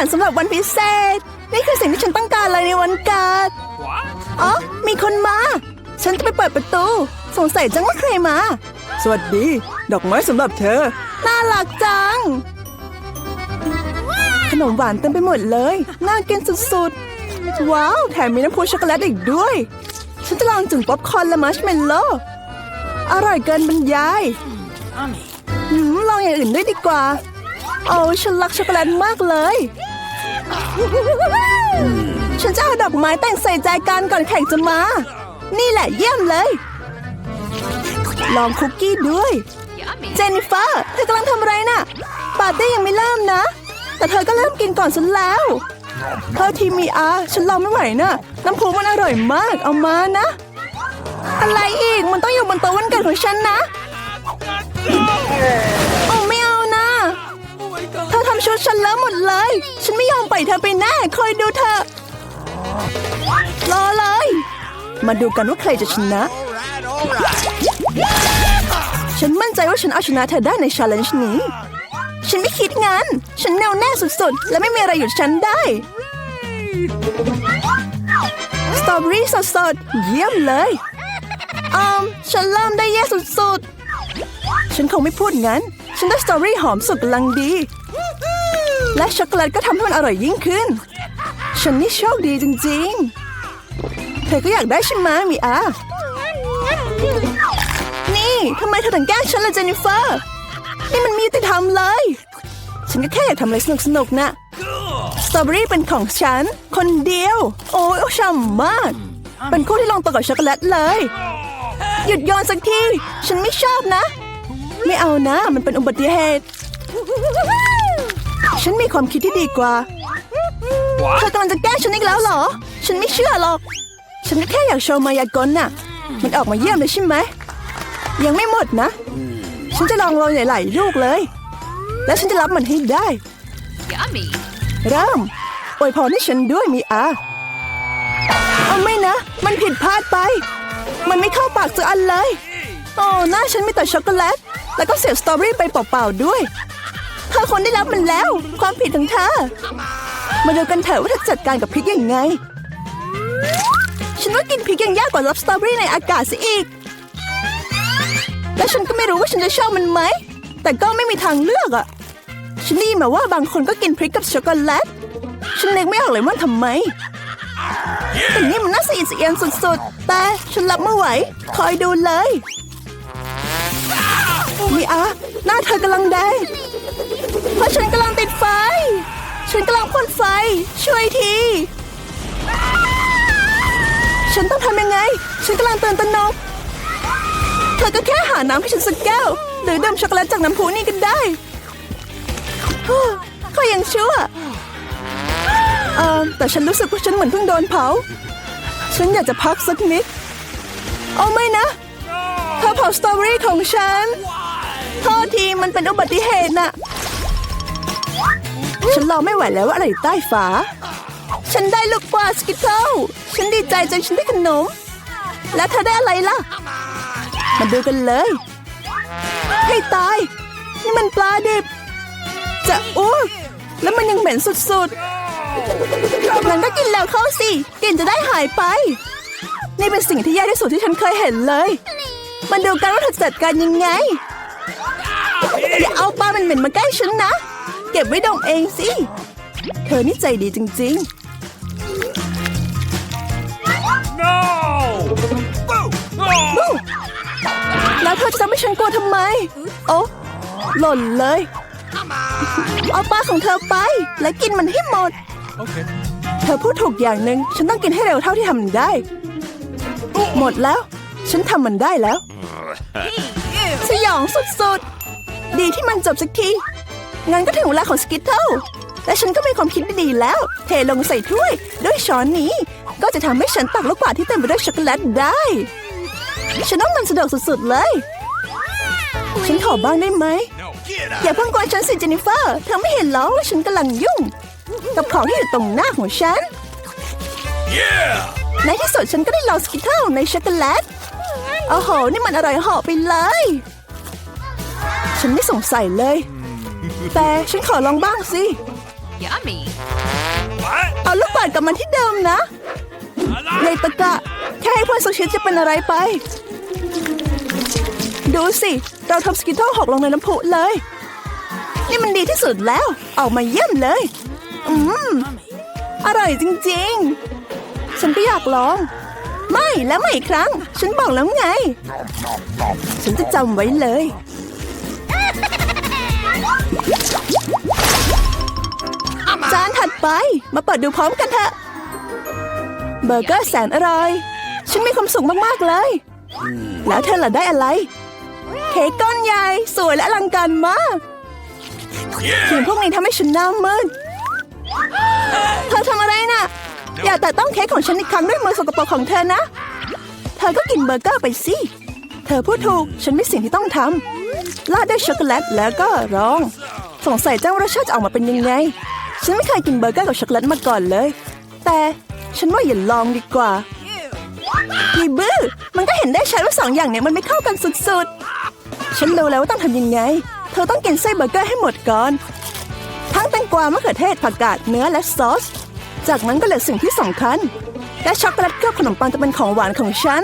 ารสำหรับวันพิเศษ นี่คือสิ่งที่ฉันต้องการเลยในวันเกิดอ๋อ มีคนมา ฉันจะไปเปิดประตู สงสัยจังว่าใครมา สวัสดี ดอกไม้สำหรับเธอ น่ารักจัง ขนมหวานเต็มไปหมดเลย น่ากินสุดๆ ว้าว แถมมีน้ำพุช็อกโกแลตอีกด้วย ฉันจะลองจุ่มป๊อปคอร์นและมัชเมลโล่อร่อยเกินบรรยายหืมลองอย่างอื่นด้วยดีกว่า โอ้ฉันรักช็อกโกแลตมากเลย ฉันจะเอาดอกไม้แต่งใส่ใจกันก่อนแข่งจะมา นี่แหละเยี่ยมเลย ลองคุกกี้ด้วย เจนนิเฟอร์เธอกำลังทำอะไรน่ะ ปาร์ตี้ยังไม่เริ่มนะ แต่เธอก็เริ่มกินก่อนฉันแล้วเธอทีมีอาฉันรอไม่ไหวนะน้ำพุมันอร่อยมาก เอามานะ อะไรอีก มันต้องอยู่บนโต๊ะวันเกิดของฉันนะ ชุดฉันเลอะหมดเลย ฉันไม่ยอมปล่อยเธอไปแน่คอยดูเธอะรอเลย มาดูกันว่าใครจะชนะ ฉันมั่นใจว่าฉันเอาชนะเธอได้ในชาเลนจ์นี้ ฉันไม่คิดงั้น ฉันแน่วแน่สุดๆ และไม่มีอะไรหยุดฉันได้ สตรอเบอรี่สดๆ เยี่ยมเลยอืมฉันเริ่มได้แย่สุดๆ ฉันคงไม่พูดงั้น ฉันได้สตรอเบอรี่หอมสุดกำลังดี และช็อกโกแลตก็ทำให้มันอร่อยยิ่งขึ้น ฉันนี่โชคดีจริงๆ เธอก็อยากได้ใช่ไหมมีอานี่ทำไมเธอถึงแกล้งฉันล่ะเจนนิเฟอร์ นี่มันมียุติธรรมเลย ฉันก็แค่อยากทำอะไรสนุกๆนะสตรอเบอรี่เป็นของฉัน คนเดียว โอ้ยช่ำมาก เป็นคู่ที่ลงตัวกับช็อกโกแลตเลย หยุดโยนสักที ฉันไม่ชอบนะ ไม่เอานะ มันเป็นอุบัติเหตุ ฉันมีความคิดที่ดีกว่า เธอกำลังจะแกล้งฉันอีกแล้วเหรอ ฉันไม่เชื่อหรอก ฉันก็แค่อยากโชว์มายากลน่ะ มันออกมาเยี่ยมเลยใช่ไหม ยังไม่หมดนะ ฉันจะลองโรยหลายๆลูกเลย แล้วฉันจะรับมันให้ได้ Yummy. เริ่มอวยพรให้ฉันด้วยมีอาเอาไม่นะ มันผิดพลาดไป มันไม่เข้าปากสักอันเลย โอ้หน้าฉันมีแต่ช็อกโกแลต แล้วก็เสียบสตรอเบอรี่ไปเปล่าๆด้วย เธอคนได้รับมันแล้ว ความผิดของเธอ มาดูกันเถอะว่าเธอจัดการกับพริกยังไง ฉันว่ากินพริกยังยากกว่ารับสตรอเบอรี่ในอากาศซะอีก และฉันก็ไม่รู้ว่าฉันจะชอบมันไหม แต่ก็ไม่มีทางเลือกอะฉันได้ยินมาว่าบางคนก็กินพริกกับช็อกโกแลต ฉันนึกไม่ออกเลยว่าทำไมแต่นี่มันน่าสะอิดสะเอียนสุดๆ แต่ฉันรับไม่ไหว คอยดูเลย นี่อะหน้าเธอกำลังแดงเพราะฉันกำลังติดไฟ ฉันกำลังพ่นไฟ ช่วยที ฉันต้องทำยังไง ฉันกำลังเตือนตระหนก เธอก็แค่หาน้ำให้ฉันสักแก้ว หรือดื่มช็อกโกแลตจากน้ำพุนี่ก็ได้ฮู้ก็ยังชั่วเออแต่ฉันรู้สึกว่าฉันเหมือนเพิ่งโดนเผา ฉันอยากจะพักสักนิด เอาไม่นะเธอเผาสตรอเบอรี่ของฉัน โทษทีมันเป็นอุบัติเหตุน่ะ ฉันรอไม่ไหวแล้วว่าอะไรใต้ฝา ฉันได้ลูกปลาสกิทเทิลฉันดีใจจนฉันได้ขนม แล้วเธอได้อะไรล่ะ มาดูกันเลย ให้ตาย นี่มันปลาดิบ จะอ้วกแล้วมันยังเหม็นสุดๆงั้นก็กินแล้วเข้าสิกลิ่นจะได้หายไป นี่เป็นสิ่งที่แย่ที่สุดที่ฉันเคยเห็นเลยมาดูกันว่าเธอจัดการยังไง อย่าเอาปลาเหม็นๆมาใกล้ฉันนะ เก็บไว้ดมเองสิ เธอนี่ใจดีจริงๆ No! Boo! Oh! แล้วเธอจะทำให้ฉันกลัวทำไม โอ้หล่นเลย เอาปลาของเธอไป และกินมันให้หมด Okay. เธอพูดถูกอย่างหนึ่งฉันต้องกินให้เร็วเท่าที่ทำได้ หมดแล้ว ฉันทำมันได้แล้ว สยองสุดๆ ดีที่มันจบสักที งั้นก็ถึงเวลาของสกิทเทิลและฉันก็มีความคิดดีๆแล้ว เทลงใส่ถ้วยด้วยช้อนนี้ ก็จะทำให้ฉันตักลูกกวาดที่เต็มไปด้วยช็อกโกแลตได้ ฉันต้องมันสะดวกสุดๆเลย ฉันขอบ้างได้ไหม No. Get อย่าเพิ่งกวนฉันสิเจนนิเฟอร์ เธอไม่เห็นเหรอว่าฉันกำลังยุ่ง กับของที่อยู่ตรงหน้าของฉัน Yeah! ในที่สุดฉันก็ได้ลองสกิทเทิลในช็อกโกแลตโอ้โห นี่มันอร่อยเหาะไปเลย ฉันไม่สงสัยเลย แต่ฉันขอลองบ้างสิ Yummy. What? เอาลูกบาศก์กลับมาที่เดิมนะ ในตะกะ แค่ให้เพื่อนสักชิ้นจะเป็นอะไรไป ดูสิ เราทำสกิทเทิลหกลงในน้ำพุเลย นี่มันดีที่สุดแล้ว ออกมาเยี่ยมเลย อืม อร่อยจริงๆ ฉันก็อยากลอง ไม่แล้วไม่อีกครั้ง ฉันบอกแล้วไง ฉันจะจำไว้เลย จานถัดไป มาเปิดดูพร้อมกันเถอะเบอร์เกอร์แสนอร่อย ฉันมีความสุขมาก ๆ เลย แล้วเธอล่ะได้อะไร เค้กก้อนใหญ่ สวยและอลังการมากสิ่งพวกนี้ทำให้ฉันหน้ามืดเธอทำอะไรน่ะ อย่าแต่ต้องเค้กของฉันอีกครั้งด้วยมือสกปรกของเธอนะ เธอก็กินเบอร์เกอร์ไปสิ เธอพูดถูก ฉันไมีสิ่งที่ต้องทำ ราดด้วยช็อกโกแลตแล้วก็รอง สงสัยเจ้ารสชาติจะออกมาเป็นยังไง ฉันไม่เคยกินเบอร์เกอร์กับช็อกโกแลตมาก่อนเลย แต่ฉันว่าอย่าลองดีกว่ายีบื้อมันก็เห็นได้ชัดว่าสองอย่างเนี้ยมันไม่เข้ากันสุดๆ ฉันรู้แล้วว่าต้องทำยังไง เธอต้องกินไส้เบอร์เกอร์ให้หมดก่อน ทั้งแตงกวามะเขือเทศผักกาดเนื้อและซอส จากนั้นก็เหลือสิ่งที่สำคัญ และช็อกโกแลตเคลือบขนมปังจะเป็นของหวานของฉัน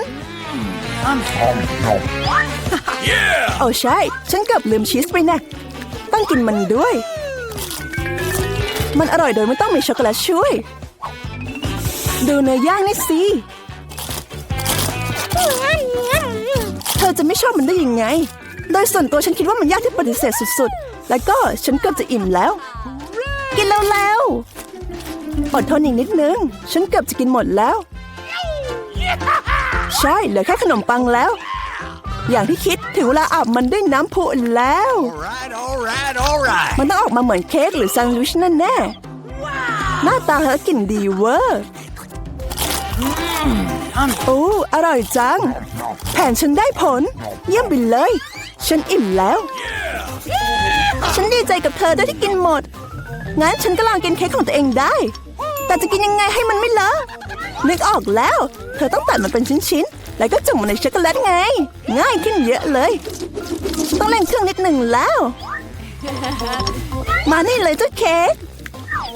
โอ้ใช่ ฉันเกือบลืมชีสไปนะ ต้องกินมันด้วย มันอร่อยโดยไม่ต้องมีช็อกโกแลตช่วย ดูเนื้อย่างนี่สิ เธอจะไม่ชอบมันได้ยังไง โดยส่วนตัวฉันคิดว่ามันยากที่ปฏิเสธสุดๆ แล้วก็ฉันเกือบจะอิ่มแล้ว กินแล้วแล้วๆอดทนอีกนิดนึง ฉันเกือบจะกินหมดแล้ว ใช่เหลือแค่ขนมปังแล้ว อย่างที่คิดถึงเวลาอาบมันด้วยน้ำพุแล้ว Alright, alright, alright. มันต้องออกมาเหมือนเค้กหรือแซนด์วิชแน่แน่หน้าตาเธอกลิ่นดีเวอร์โอ้อร่อยจัง แผนฉันได้ผล เยี่ยมไปเลย ฉันอิ่มแล้ว ฉันดีใจกับเธอด้วยที่กินหมด งั้นฉันก็ลองกินเค้กของตัวเองได้ แต่จะกินยังไงให้มันไม่เลอะ นึกออกแล้ว เธอต้องตัดมันเป็นชิ้นๆ แล้วก็จุ่มมันในช็อกโกแลตไง ง่ายขึ้นเยอะเลยฉันต้องเล่นเครื่องนิดหนึ่งแล้ว มานี่เลยเจ้าเค้ก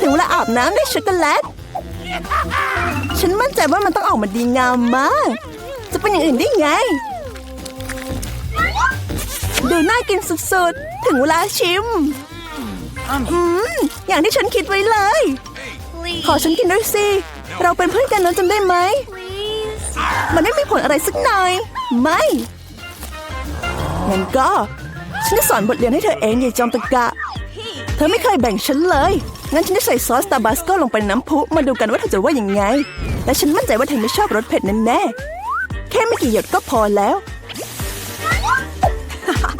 ถึงเวลาอาบน้ำด้วยช็อกโกแลต ฉันมั่นใจว่ามันต้องออกมาดีงามมาก จะเป็นอย่างอื่นได้ไง ดูน่ากินสุดๆ ถึงเวลาชิม อืม อย่างที่ฉันคิดไว้เลย Please. ขอฉันกินด้วยสิ เราเป็นเพื่อนกันนะจำได้ไหม Please. มันไม่มีผลอะไรสักหน่อย ไม่งั้นก็ ฉันจะสอนบทเรียนให้เธอเองอย่าจอมตะกะ เธอไม่เคยแบ่งฉันเลย งั้นฉันจะใส่ซอสตาบาสโกลงไปในน้ำพุมาดูกันว่าเธอจะว่ายังไงและฉันมั่นใจว่าเธอไม่ชอบรสเผ็ดแน่ๆแค่ไม่กี่หยดก็พอแล้ว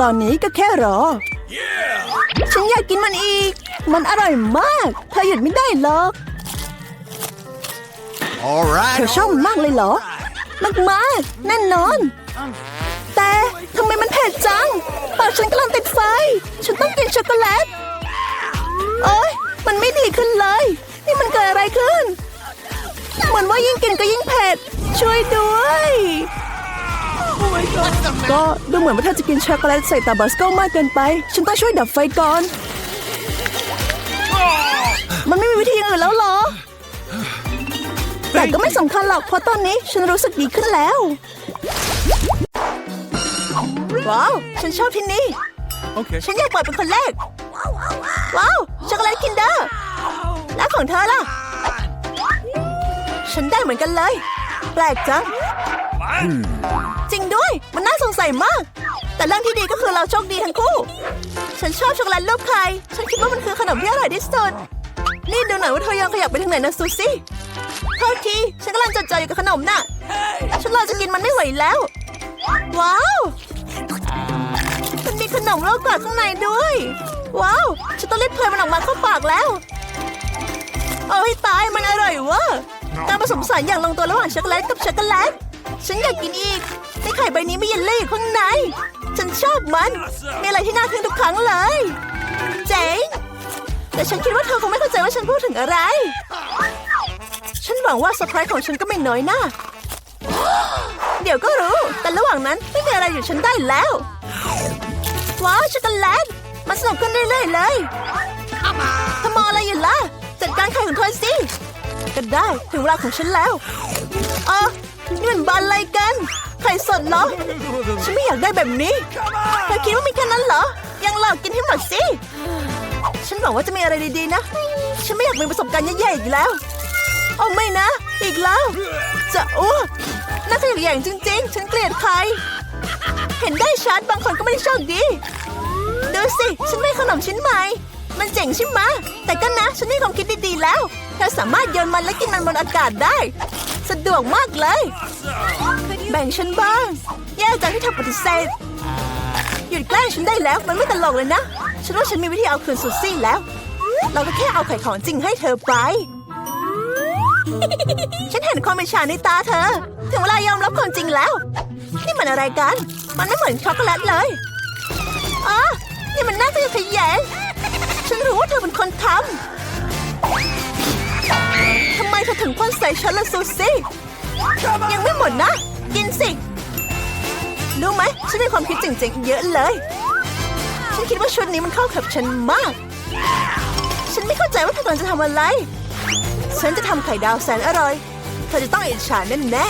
ตอนนี้ก็แค่รอ Yeah! ฉันอยากกินมันอีก มันอร่อยมาก เธอหยุดไม่ได้หรอก Alright. เธอชอบมันมากเลยเหรอมากมากๆแน่นอน แต่ทำไมมันเผ็ดจังปากฉันกำลังติดไฟ ฉันต้องกินช็อกโกแลตโอ๊ยมันไม่ดีขึ้นเลย นี่มันเกิดอะไรขึ้น เหมือนว่ายิ่งกินก็ยิ่งเผ็ด ช่วยด้วย ก็ดูเหมือนว่าเธอจะกินช็อกโกแลตใส่ตาบาสโกมากเกินไป ฉันต้องช่วยดับไฟก่อน มันไม่มีวิธีอย่างอื่นแล้วเหรอ แต่ก็ไม่สำคัญหรอกเพราะตอนนี้ฉันรู้สึกดีขึ้นแล้ว ว้าว ฉันชอบที่นี่ Okay. ฉันอยากเปิดเป็นคนแรก ว้าว ช็อกโกแลตคินเดอร์แล้วของเธอล่ะ ฉันได้เหมือนกันเลย แปลกจัง จริงด้วย มันน่าสงสัยมาก แต่เรื่องที่ดีก็คือเราโชคดีทั้งคู่ ฉันชอบช็อกโกแลตรูปไข่ ฉันคิดว่ามันคือขนมที่อร่อยที่สุด นี่ดูหน่อยว่าเธอยังขยับไปทางไหนนะซูซี่โทษทีฉันกำลังจดจ่ออยู่กับขนมน่ะ ฉันรอจะกินมันไม่ไหวแล้ว ว้าว มันมีขนมโลกกว่าข้างในด้วย ว้าว ฉันต้องรีบเพลมันออกมาเข้าปากแล้ว โอ้ยตายมันอร่อยเวะการผสมผสานอย่างลงตัวระหว่างช็อกโกแลตกับช็อกโกแลต ฉันอยากกินอีกในไข่ใบนี้มีเยลลี่อยู่ข้างใน ฉันชอบมัน มีอะไรที่น่าทึ่งทุกครั้งเลย เจ๋ง แต่ฉันคิดว่าเธอคงไม่เข้าใจว่าฉันพูดถึงอะไรฉันห วังว่าเซอร์ไพรส์ของฉันก็ไม่น้อยหน้า เดี๋ยวก็รู้ แต่ระหว่างนั้นไม่มีอะไรอยู่ฉันได้แล้ว ว้าวช็อกโกแลตมันสนุกขึ้นเรื่อยๆเลยเธอมออะไรอยู่ล่ะ จัดก็ได้ถึงเวลาของฉันแล้วเออนี่มันบานอะไรกัน ไข่สดเหรอ ฉันไม่อยากได้แบบนี้เธอคิดว่ามีแค่นั้นเหรอ ยังหลอกกินให้หมดสิ ฉันหวังว่าจะมีอะไรดีๆนะ ฉันไม่อยากมีประสบการณ์แย่ๆอีกแล้ว โอ้ไม่นะ อีกแล้ว จะอ้วกน่าขยะแขยงจริง ๆ ฉันเกลียดใคร เห็นได้ชัดบางคนก็ไม่ได้โชคดี ดูสิ ฉันได้ขนมชิ้นใหม่ มันเจ๋งใช่ไหมแต่ก็นะ ฉันมีความคิดดีๆแล้วเธอสามารถโยนมันและกินมันบนอากาศได้ สะดวกมากเลย แบ่งฉันบ้าง แย่จังที่เธอปฏิเสธหยุดแกล้งฉันได้แล้วมันไม่ตลกเลยนะ ฉันว่าฉันมีวิธีเอาคืนซูซี่แล้ว เราก็แค่เอาไข่ของจริงให้เธอไป ฉันเห็นความเป็นชาในตาเธอ ถึงเวลายอมรับความจริงแล้ว นี่มันอะไรกัน มันไม่เหมือนช็อกโกแลตเลยอ๋อนี่มันน่าจะขยงฉันรู้ว่าเธอเป็นคนทำทำไมเธอถึงพ่นใส่ฉันละซูซี่ ยังไม่หมดนะ กินสิ รู้ไหม ฉันมีความคิดเจ๋งๆเยอะเลย ฉันคิดว่าชุดนี้มันเข้ากับฉันมาก ฉันไม่เข้าใจว่าเธอกำลังจะทำอะไร ฉันจะทำไข่ดาวแสนอร่อย เธอจะต้องอิจฉาแน่แน่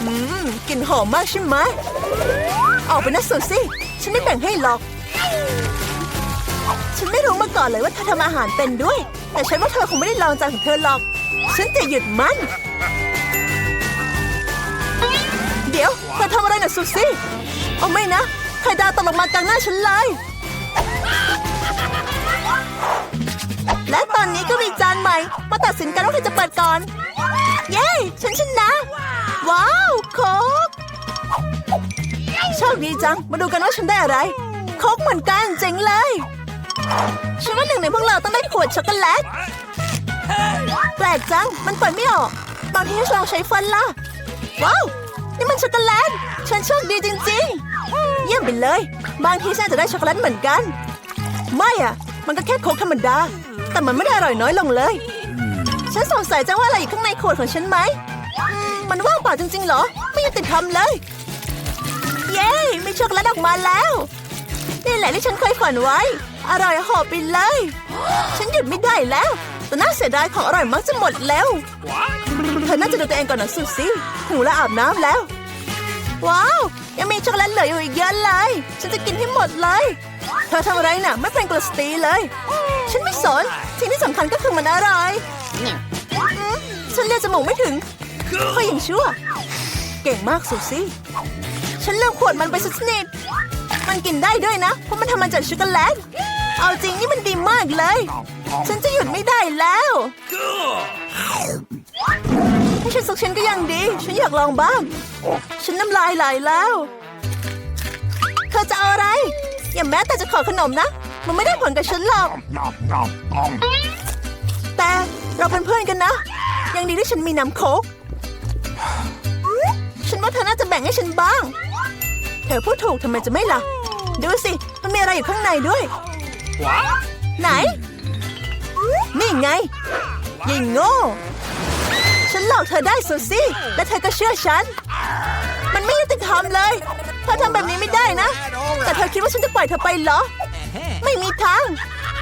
อืมกลิ่นหอมมากใช่ไหมออกไปนะซูซี่ฉันไม่แบ่งให้หรอก ฉันไม่รู้มาก่อนเลยว่าเธอทำอาหารเป็นด้วย แต่ฉันว่าเธอคงไม่ได้ลองจานของเธอหรอก ฉันจะหยุดมัน เดี๋ยวเธอทำอะไรน่ะซูซี่เอาไม่นะไข่ดาวตกลงมากลางหน้าฉันเลย และตอนนี้ก็มีจานใหม่ มาตัดสินกันว่าใครจะเปิดก่อน เย้ ฉันชนะ ว้าว โคกโชคดีจัง มาดูกันว่าฉันได้อะไร โคกเหมือนกันเจ๋งเลย ฉันว่าหนึ่งในพวกเราต้องได้ขวดช็อกโกแลต แปลกจัง มันเปิดไม่ออกบางทีให้ลองใช้ฟันล่ะ ว้าว นี่มันช็อกโกแลต ฉันโชคดีจริง ๆ เยี่ยมไปเลย บางทีฉันจะได้ช็อกโกแลตเหมือนกัน ไม่อะมันก็แค่โคกธรรมดา แต่มันไม่ได้อร่อยน้อยลงเลย ฉันสงสัยจังว่าอะไรอยู่ข้างในขวดของฉันไหมอืมมันว่างเปล่าจริงๆเหรอ ไม่ยุติธรรมเลย เย้มีช็อกโกแลตออกมาแล้วนี่แหละที่ฉันเคยฝันไว้ อร่อยหอบไปเลย ฉันหยุดไม่ได้แล้ว แต่น่าเสียดายของอร่อยมักจะหมดแล้ว เธอน่าจะดูตัวเองก่อนนะซูซี่ถึงเวลาอาบน้ำแล้ว ว้าว ยังมีช็อกโกแลตเหลืออยู่อีกเยอะเลย ฉันจะกินให้หมดเลย เธอทำอะไรน่ะ ไม่เป็นกลสตีเลย ฉันไม่สนสิ่งที่สำคัญก็คือมันอร่อยฉันเรียกจมูกไม่ถึงค่อยยังชั่ว เก่งมากซูซี่ ฉันเลือกขวดมันไปสักนิดมันกินได้ด้วยนะ เพราะมันทำมาจากช็อกโกแลต เอาจริงนี่มันดีมากเลย ฉันจะหยุดไม่ได้แล้ว ให้ฉันสักชิ้นก็ยังดี ฉันอยากลองบ้าง ฉันน้ำลายไหลแล้ว เธอจะเอาอะไร อย่าแม้แต่จะขอขนมนะ มันไม่ได้ผลกับฉันหรอก แต่เราเป็นเพื่อนกันนะ ยังดีที่ฉันมีน้ำโค้กฉันว่าเธอน่าจะแบ่งให้ฉันบ้าง เธอพูดถูกทำไมจะไม่ล่ะ ดูสิ มันมีอะไรอยู่ข้างในด้วย What? ไหน นี่ไงยิงโง่ ฉันหลอกเธอได้ซูซี่ และเธอก็เชื่อฉัน มันไม่ยุติธรรมเลย เธอทำแบบนี้ไม่ได้นะ แต่เธอคิดว่าฉันจะปล่อยเธอไปเหรอ ไม่มีทาง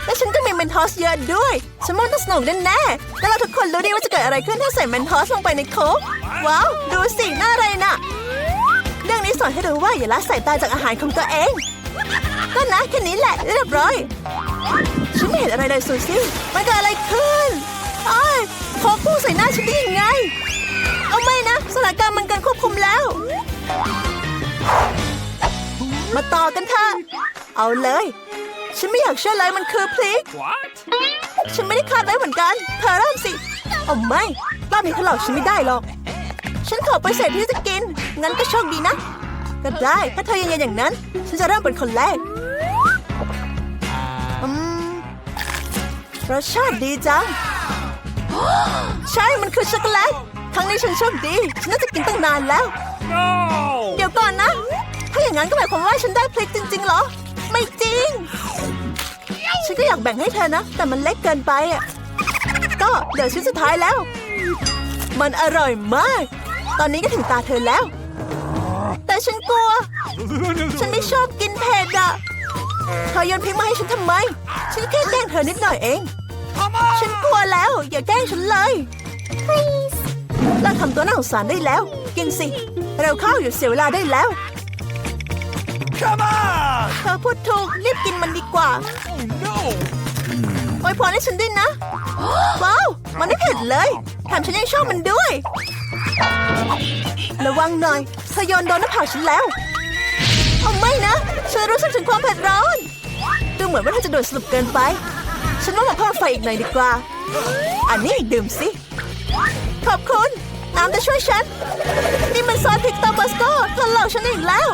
และฉันก็มีเมนทอสเยอะด้วย ฉันว่าต้องสนุกแน่ๆแล้วเราทุกคนรู้ดีว่าจะเกิดอะไรขึ้นถ้าใส่เมนทอสลงไปในโค้กว้าว ดูสิหน้าอะไรน่ะ เรื่องนี้สอนให้รู้ว่าอย่าละสายตาจากอาหารของตัวเอง ก็นะแค่นี้แหละเรียบร้อย ฉันไม่เห็นอะไรเลยซูซี่ มันเกิดอะไรขึ้นอ้าย คกพุ่งใส่หน้าฉันได้ยังไง เอาไม่นะสถานการณ์มันเกินควบคุมแล้ว มาต่อกันเถอะเอาเลย ฉันไม่อยากเชื่อเลยมันคือพริก What? ฉันไม่ได้คาดไว้เหมือนกัน เธอเริ่มสิเอาไม่รอบนี้เขาหลอกฉันไม่ได้หรอก ฉันขอไปเศษที่จะกิน งั้นก็โชคดีนะ ก็ได้ ถ้าเธอยังเย็นอย่างนั้น ฉันจะเริ่มเป็นคนแรกอืมรสชาติดีจัง ใช่ มันคือช็อกโกแลต ครั้งนี้ฉันโชคดี ฉันน่าจะกินตั้งนานแล้ว No! เดี๋ยวก่อนนะ ถ้าอย่างนั้นก็หมายความว่าฉันได้พริกจริงๆเหรอ ไม่จริง ฉันก็อยากแบ่งให้เธอนะ แต่มันเล็กเกินไปอะ ก็เดี๋ยวชิ้นสุดท้ายแล้ว มันอร่อยมาก ตอนนี้ก็ถึงตาเธอแล้ว แต่ฉันกลัว ฉันไม่ชอบกินเผ็ดอะเธอโยนพริกมาให้ฉันทำไม ฉันแค่แกล้งเธอนิดหน่อยเอง Come on! ฉันกลัวแล้ว อย่าแกล้งฉันเลยเราทำตัวน่าสงสารได้แล้ว กินสิ เร็วเข้าอยู่เสียเวลาได้แล้ว Come on! เธอพูดถูกรีบกินมันดีกว่า Oh no! โอยพรให้ฉันด้วยนะ ว้าว มันไม่เผ็ดเลยแถมฉันยังชอบมันด้วย ระวังหน่อยเธอโยนโดนหน้าผากฉันแล้วเอาไม่นะฉันรู้สึกถึงความเผ็ดร้อน ดูเหมือนว่าเธอจะโดนสรุปเกินไป ฉันว่ามาเพิ่มไฟอีกหน่อยดีกว่า อันนี้ดื่มสิ ขอบคุณ น้ำจะช่วยฉัน นี่มันซอสพริกตาบัสโก้เธอหลอกฉันอีกแล้ว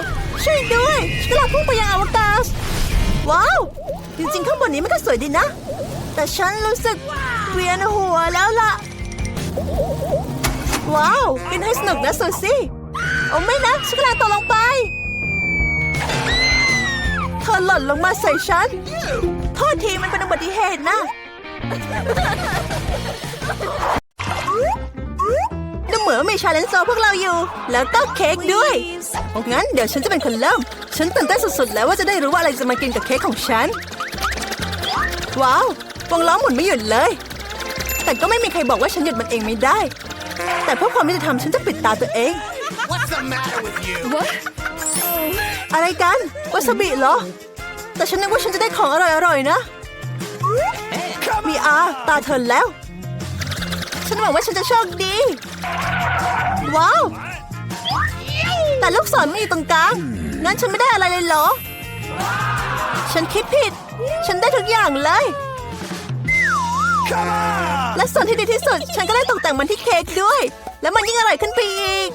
ช่วยด้วยฉันกำลังพุ่งไปยังอวกาศ ว้าว จริงๆ ข้างบนนี้มันก็สวยดีนะ แต่ฉันรู้สึกเวียนหัวแล้วล่ะ ว้าวกินให้สนุกนะซูซี่ โอ้ไม่นะฉันกำลังตกลงไป เธอหล่นลงมาใส่ฉัน โทษทีมันเป็นอุบัติเหตุนะ ดูเหมือนว่ามีชาเลนจ์โซพวกเราอยู่ แล้วก็เค้กด้วย งั้นเดี๋ยวฉันจะเป็นคนเริ่ม ฉันตื่นเต้นสุดๆ แล้วว่าจะได้รู้ว่าอะไรจะมากินกับเค้กของฉัน ว้าววงล้อหมุนไม่หยุดเลย แต่ก็ไม่มีใครบอกว่าฉันหยุดมันเองไม่ได้ แต่เพื่อความยุติธรรมฉันจะปิดตาตัวเอง What's the matter with you? อะไรกันวาซาบิเหรอ แต่ฉันนึกว่าฉันจะได้ของอร่อยๆนะ มีอาตาเธอแล้ว ฉันหวังว่าฉันจะโชคดี ว้าว แต่ลูกศรไม่อยู่ตรงกลาง งั้นฉันไม่ได้อะไรเลยเหรอ ฉันคิดผิด ฉันได้ทุกอย่างเลย และส่วนที่ดีที่สุด ฉันก็ได้ตกแต่งมันที่เค้กด้วย แล้วมันยิ่งอร่อยขึ้นไปอีก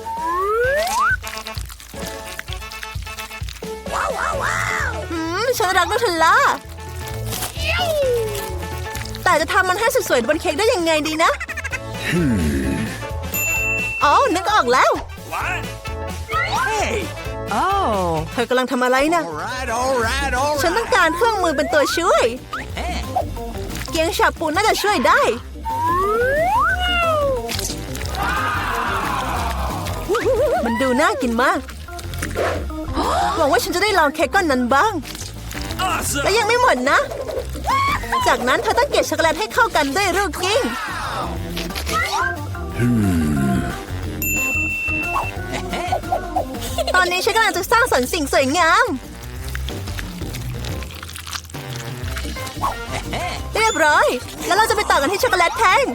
ฉันรักนูเทลล่าแต่จะทำมันให้สวยๆบนเค้กได้ยังไงดีนะอ๋อนึกออกแล้ว What? Hey! เธอกำลังทำอะไรนะ All right, all right, all ฉันต้อง right. การเครื่องมือเป็นตัวช่วย เกียงฉาบปูนน่าจะช่วยได้ มันดูน่ากินมาก หวังว่าฉันจะได้ลองเค้กก้อนนั้นบ้าง Awesome! และยังไม่หมดนะ จากนั้นเธอต้องเกลี่ยช็อกโกแลตให้เข้ากันด้วยลูกกิ้งตอนนี้ฉันกำลังจะสร้างสรรค์สิ่งสวยงาม เรียบร้อย แล้วเราจะไปต่อกันที่ช็อกโกแลตแท่ง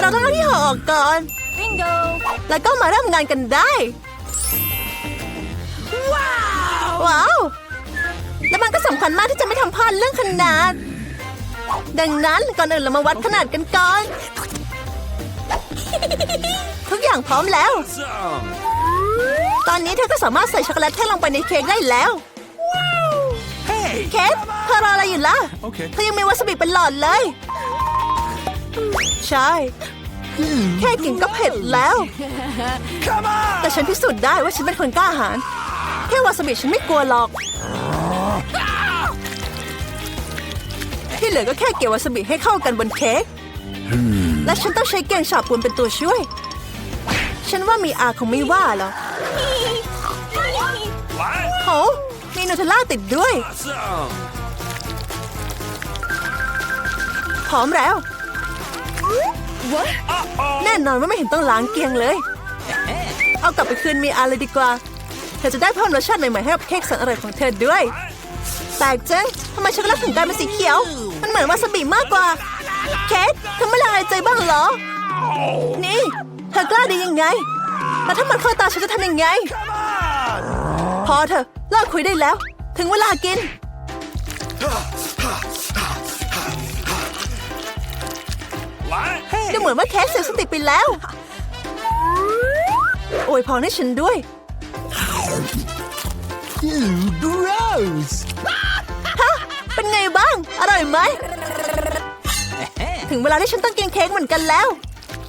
เราต้องเอาที่ห่อออกก่อน Bingo! แล้วก็มาเริ่มงานกันได้ ว้าว แล้วมันก็สำคัญมากที่จะไม่ทำพลาดเรื่องขนาด ดังนั้นก่อนอื่นเรามาวัดขนาดกันก่อน ทุกอย่างพร้อมแล้ว Awesome! ตอนนี้เธอก็สามารถใส่ช็อกโกแลตแท่งลงไปในเค้กได้แล้ว Hey! เค้กเธอรออะไรอยู่ล่ะโอเคเธอยังมีวาซาบิเป็นหลอดเลย ใช่แค่กินก็เผ็ดแล้ว Come on! แต่ฉันพิสูจน์ได้ว่าฉันเป็นคนกล้าหาญแค่วาซาบิฉันไม่กลัวหรอก ที่เหลือก็แค่เกี่ยววาซาบิให้เข้ากันบนเค้ก และฉันต้องใช้แกงฉาบปูนเป็นตัวช่วย ฉันว่ามีอาคงไม่ว่าหรอก What? โหมีนูเทลล่าติดด้วย Awesome! พร้อมแล้ว Uh-oh! แน่นอนว่าไม่เห็นต้องล้างเกลียงเลย เอากลับไปคืนมีอาเลยดีกว่า เธอจะได้เพิ่มรสชาติใหม่ๆให้กับเค้กแสันอร่อยของเธอด้วยแปลกจังทำไมช็อกโกแลตถึงกลายเป็นสีเขียว มันเหมือนวาซาบิมากกว่า เค้กเธอไม่ละอายใจบ้างเหรอ นี่ เธอกล้าได้ยังไง แล้วถ้ามันเข้าตาฉันจะทำยังไง Come on! พอเถอะเลิกคุยได้แล้ว ถึงเวลากิน What? ดูเหมือนว่าเค้กเสียสติไปแล้ว โอ้ยพรให้ฉันด้วย Gross! เป็นไงบ้าง อร่อยไหม ถึงเวลาที่ฉันต้องกินเค้กเหมือนกันแล้ว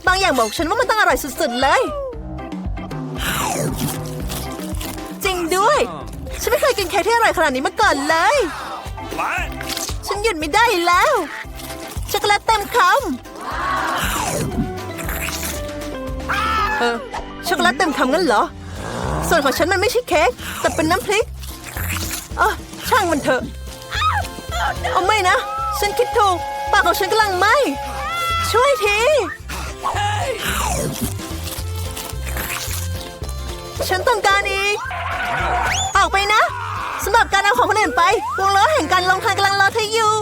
บางอย่างบอกฉันว่ามันต้องอร่อยสุดๆเลย จริงด้วย ฉันไม่เคยกินเค้กที่อร่อยขนาดนี้มาก่อนเลย ฉันหยุดไม่ได้แล้ว ช็อกโกแลตเต็มคำเออช็อกโกแลตเต็มคำงั้นเหรอ ส่วนของฉันมันไม่ใช่เค้กแต่เป็นน้ำพริกเออช่างมันเถอะ เอาไม่นะ ฉันคิดถูก ปากของฉันกำลังไหม ช่วยที ฉันต้องการอีก ออกไปนะสำหรับการเอาของคนอื่นไป วงล้อแห่งการลงทันกำลังรอเธออยู่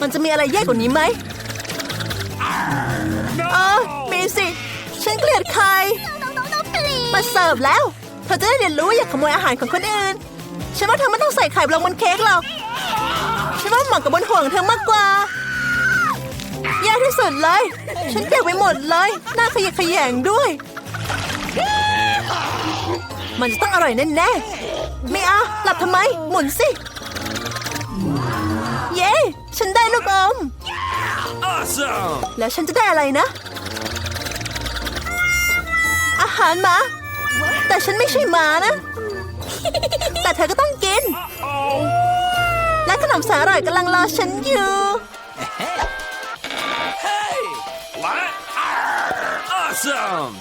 มันจะมีอะไรแย่กว่านี้ไหมเออมีสิ ฉันเกลียดใคร มาเสิร์ฟแล้ว เธอจะได้เรียนรู้อย่าขโมยอาหารของคนอื่น ฉันว่าเธอไม่ต้องใส่ไข่ลงบนเค้กหรอก ว่าเหมาะกับบนห่วงเธอมากกว่าแย่ที่สุดเลย ฉันเปียกไปหมดเลย หน้าขยะแขยงด้วย มันจะต้องอร่อยแน่ๆไม่เอาหลับทำไม หมุนสิ เย้ ฉันได้ลูกอม Awesome! แล้วฉันจะได้อะไรนะ อาหารหมา แต่ฉันไม่ใช่หมานะ แต่เธอก็ต้องกิน Oh! และขนมสาหร่ายกำลังรอฉันอยู่ Hey! What? Awesome!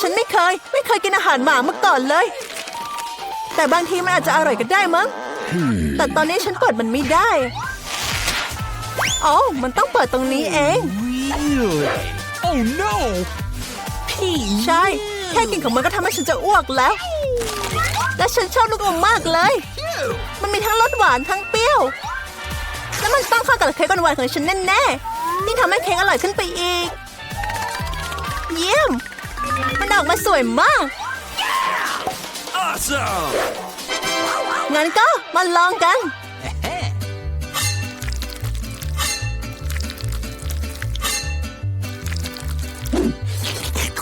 ฉันไม่เคย ไม่เคยกินอาหารหมามาก่อนเลย แต่บางทีมันอาจจะอร่อยก็ได้มั้ง แต่ตอนนี้ฉันเปิดมันไม่ได้อ๋อมันต้องเปิดตรงนี้เอง Really? Oh no! ใช่ แค่กินของมันก็ทำให้ฉันจะอ้วกแล้ว และฉันชอบลูกอมมากเลย มันมีทั้งรสหวานทั้งเปรี้ยว แล้วมันต้องเข้ากับเค้กหวานๆของฉันแน่ๆนี่ทำให้เค้กอร่อยขึ้นไปอีก เยี่ยม มันออกมาสวยมาก Awesome! งั้นก็มาลองกัน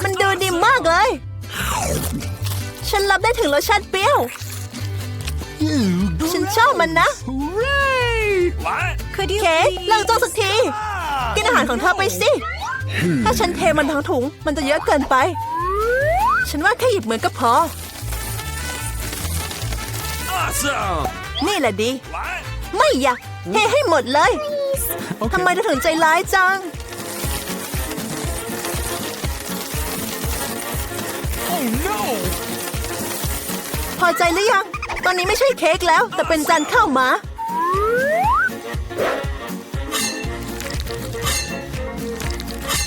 มันดูดีมากเลย ฉันรับได้ถึงรสชาติเปรี้ยว ฉันชอบมันนะ Hooray! What? เค้กเลิกจ้องสักที กินอาหารของเธอไปสิ ถ้าฉันเทมันทั้งถุง มันจะเยอะเกินไป ฉันว่าแค่หยิบมือก็พอ Awesome! นี่แหละดี What? ไม่อยากเทให้หมดเลย ทำไมเธอถึงใจร้ายจัง Oh no! พอใจหรือยัง ตอนนี้ไม่ใช่เค้กแล้ว แต่เป็นจานข้าวหมา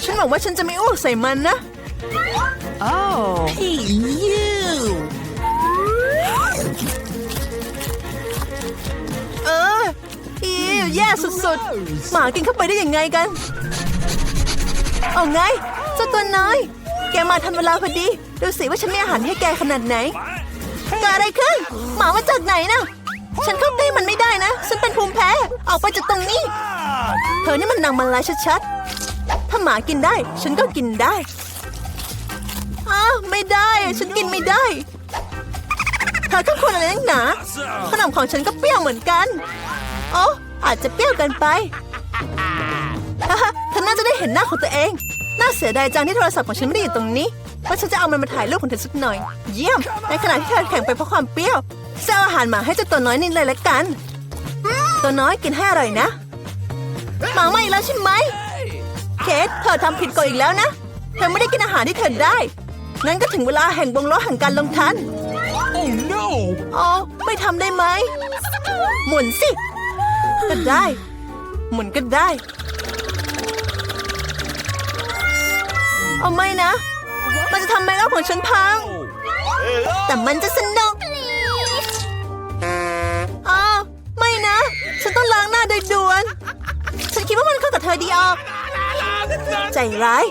ฉันหวังว่าฉันจะไม่อ้วกใส่มันนะ Oh! Hey, you! เอออีแย่สุดๆ หมากินเข้าไปได้ยังไงกัน เอาไงเจ้าตัวน้อย แกมาทันเวลาพอดี ดูสิว่าฉันมีอาหารให้แกขนาดไหน What? เกิดอะไรขึ้น หมามาจากไหนนะฉันเข้าใกล้มันไม่ได้นะ ฉันเป็นภูมิแพ้ ออกไปจากตรงนี้ เธอนี่มันนางมันลายชัดๆ ถ้าหมากินได้ ฉันก็กินได้อ้าไม่ได้ ฉันกินไม่ได้ เธอก็ควรอะไรนักหนาขนมของฉันก็เปรี้ยวเหมือนกัน โอ้อาจจะเปรี้ยวกันไปฮ่าฮ่าเธอน่าจะได้เห็นหน้าของตัวเอง น่าเสียดายจังที่โทรศัพท์ของฉันไม่ได้อยู่ตรงนี้เพราะฉันจะเอามันมาถ่ายรูปของเธอสักหน่อย เยี่ยม ในขณะที่เธอแข่งไปเพราะความเปรี้ยวจะเอาอาหารหมาให้เจ้าตัวน้อยนี่เลยละกัน ตัวน้อยกินให้อร่อยนะ หมาไม่แล้วใช่ไหม เคสเธอทำผิดกฎอีกแล้วนะ เธอไม่ได้กินอาหารที่เธอได้งั้นก็ถึงเวลาแห่งวงล้อแห่งการลงทัน Oh no! อ๋อไม่ทำได้ไหม หมุนสิ ก็ได้ หมุนก็ได้ อาไม่นะ มันจะทำไมเล่าของฉันพัง แต่มันจะสนุกอ๋อไม่นะ ฉันต้องล้างหน้าโดยด่วน ฉันคิดว่ามันเข้ากับเธอดีออก ใจร้าย